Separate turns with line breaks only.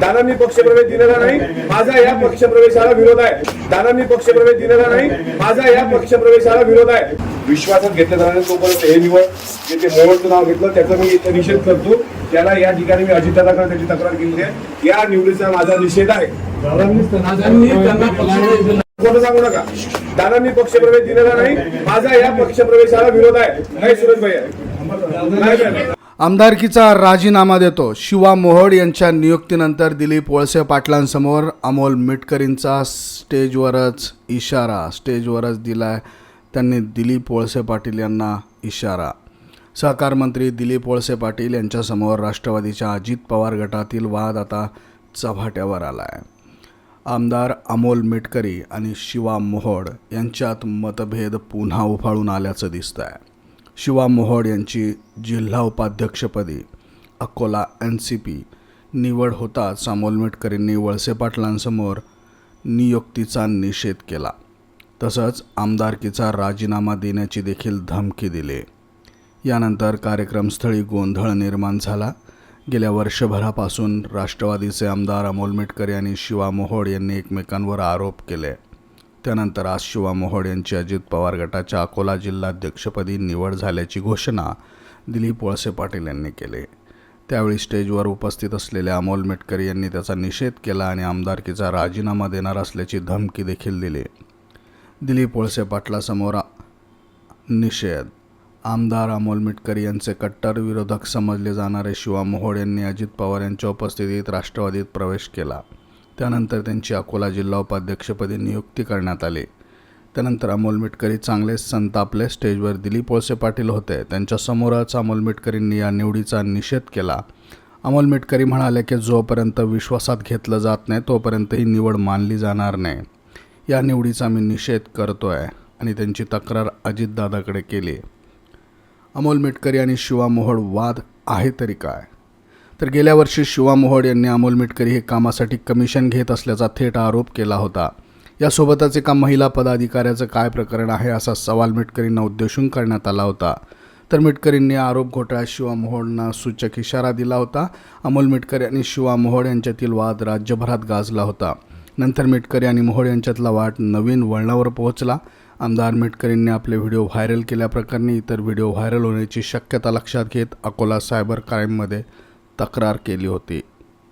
दादांनी पक्षप्रवेश दिलेला नाही. माझा या पक्षप्रवेशाला विरोध आहे. दादांनी पक्षप्रवेश दिलेला नाही. माझा या पक्षप्रवेशाला विरोध आहे. विश्वासात घेतलं जाणार तोपर्यंत हे निवड जे ते मोहोळचं नाव घेतलं त्याचा मी इथं निषेध करतो. त्याला या ठिकाणी मी अजितदादाकडे त्याची तक्रार केली आहे. या निवडीचा माझा निषेध आहे. खोटं सांगू नका. दादांनी पक्षप्रवेश दिलेला नाही. माझा या पक्षप्रवेशाला विरोध आहे. नाही सुरेश नाही नाही.
आमदारकीचा राजीनामा देतो. शिवा मोहोड यांच्या नियुक्तीनंतर दिलीप वळसे पाटलांसमोर अमोल मिटकरींचा स्टेजवरच इशारा. स्टेजवरच दिलाय त्यांनी दिलीप वळसे पाटील यांना इशारा. सहकार मंत्री दिलीप वळसे पाटील यांच्यासमोर राष्ट्रवादीच्या अजित पवार गटातील वाद आता चव्हाट्यावर आला आहे आमदार अमोल मिटकरी आणि शिवा मोहोड यांच्यात मतभेद पुन्हा उफाळून आल्याचं दिसतं आहे शिवा मोहोड यांची जिल्हा उपाध्यक्षपदी अकोला एन सी पी निवड होताच सामोल मेटकरींनी वळसे पाटलांसमोर नियुक्तीचा निषेध केला. तसंच आमदारकीचा राजीनामा देण्याची देखील धमकी दिली. यानंतर कार्यक्रमस्थळी गोंधळ निर्माण झाला. गेल्या वर्षभरापासून राष्ट्रवादीचे आमदार अमोल मेटकर यांनी शिवा मोहोड यांनी एकमेकांवर आरोप केले. त्यानंतर आज शिवा मोहोड यांची अजित पवार गटाच्या अकोला जिल्हाध्यक्षपदी निवड झाल्याची घोषणा दिलीप वळसे पाटील यांनी केली. त्यावेळी स्टेजवर उपस्थित असलेल्या अमोल मेटकर यांनी त्याचा निषेध केला आणि आमदारकीचा राजीनामा देणार असल्याची धमकी देखील दिली. दिलीप वळसे पाटलासमोर निषेध. आमदार अमोल मिटकर यांचे कट्टर विरोधक समजले जाणारे शिवा मोहोड यांनी अजित पवार यांच्या उपस्थितीत राष्ट्रवादीत प्रवेश केला. त्यानंतर त्यांची अकोला जिल्हा उपाध्यक्षपदी नियुक्ती करण्यात आली. त्यानंतर अमोल मिटकरी चांगलेच संतापले स्टेजवर दिलीप वळसे पाटील होते. त्यांच्यासमोरच अमोल मिटकरींनी या निवडीचा निषेध केला. अमोल मिटकरी म्हणाले की जोपर्यंत विश्वासात घेतलं जात नाही तोपर्यंत ही निवड मानली जाणार नाही. या निवडीचा मी निषेध करतो आहे आणि त्यांची तक्रार अजितदादाकडे केली. अमोल मिटकरी आणि शिवा मोहोळ वाद आहे तरी काय? तर गेल्या वर्षी शिवा मोहोड यांनी अमोल मिटकरी हे कामासाठी कमिशन घेत असल्याचा थेट आरोप केला होता. यासोबतच एका महिला पदाधिकाऱ्याचं काय प्रकरण आहे असा सवाल मिटकरींना उद्देशून करण्यात आला होता. तर मिटकरींनी आरोप घोटाळ्यात शिवा मोहोडना सूचक इशारा दिला होता. अमोल मिटकरी आणि शिवा मोहोड यांच्यातील वाद राज्यभरात गाजला होता. नंतर मिटकरी आणि मोहोड यांच्यातला वाद नवीन वळणावर पोहोचला. आमदार मिटकरींनी आपले व्हिडिओ व्हायरल केल्याप्रकरणी इतर व्हिडिओ व्हायरल होण्याची शक्यता लक्षात घेत अकोला सायबर क्राईममध्ये तक्रार केली होती.